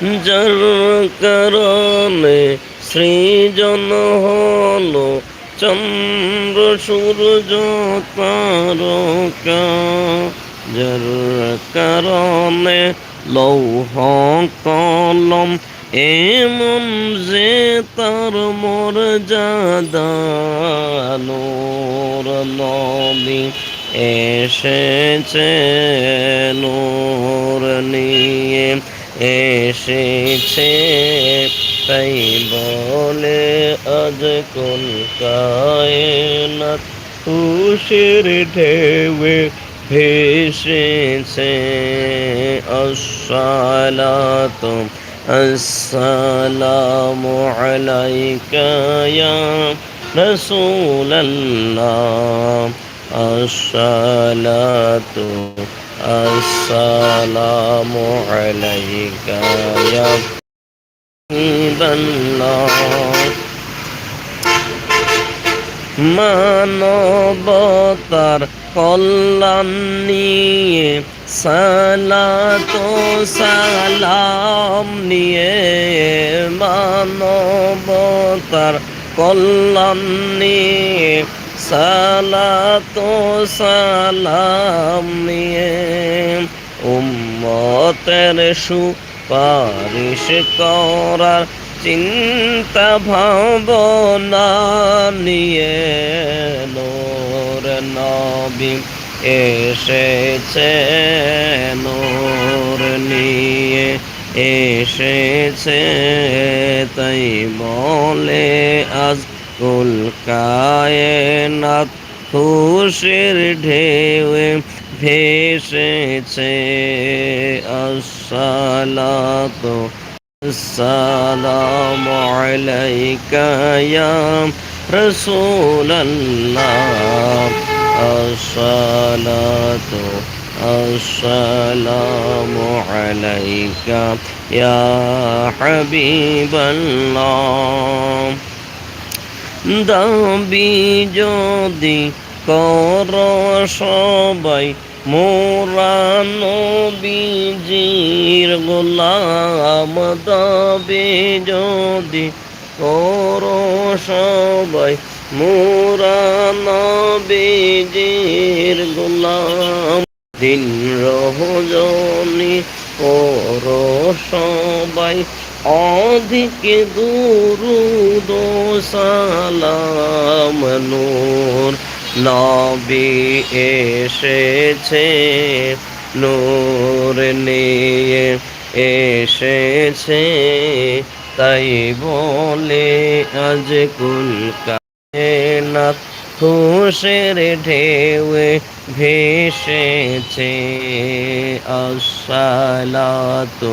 যার কারণে সৃজন হলো চন্দ্র সূর্য তারকা যার কারণে লৌহ কলম এমন যে তার মর্যাদা নূর নবী এসেছে নূর নিয়ে এসেছে তাই বলে আজ কোন কায়নাত? তুষের ঢেউয়ে ভেসেছে। আসসালাত আসসালামু আলাইকা ইয়া রাসূলাল্লাহ। আসসালাতু السلام عليك يا حبيب الله মানবতার কল্যাণ নিয়ে সালাত সালাম নিয়ে মানবতার কল্যাণ নিয়ে সালাত সালাম নিয়ে উম্মতের সুপারিশ করার চিন্তা ভাবনা নিয়ে নোর নবী এসেছে নোর নিয়ে এসেছে, তাই বলে আজ কুল কায়নাত খুশির ঢেউয়ে ভেসেছে আসসালাতু السلام عليك يا رسول الله الصلاة السلام عليك يا حبيب الله দাবি যদি কর সবাই মোরানো বীজির গোলাম। দাবি যদি কর সবাই মোরানো বীজির গোলাম। দিন রহজনী কর সবাই অধিক দুরুদ সালাম নূর নবী এসেছে নূর নিয়ে এসেছে তাই বলে আজ কুল কায়নাত খুশের ঢেউয়ে ভেসেছে আসসালাতু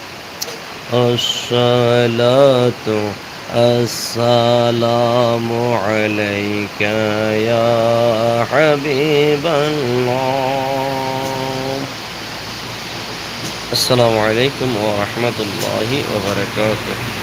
الصلاة. السلام عليك يا حبيب الله. السلام عليكم ورحمة الله وبركاته.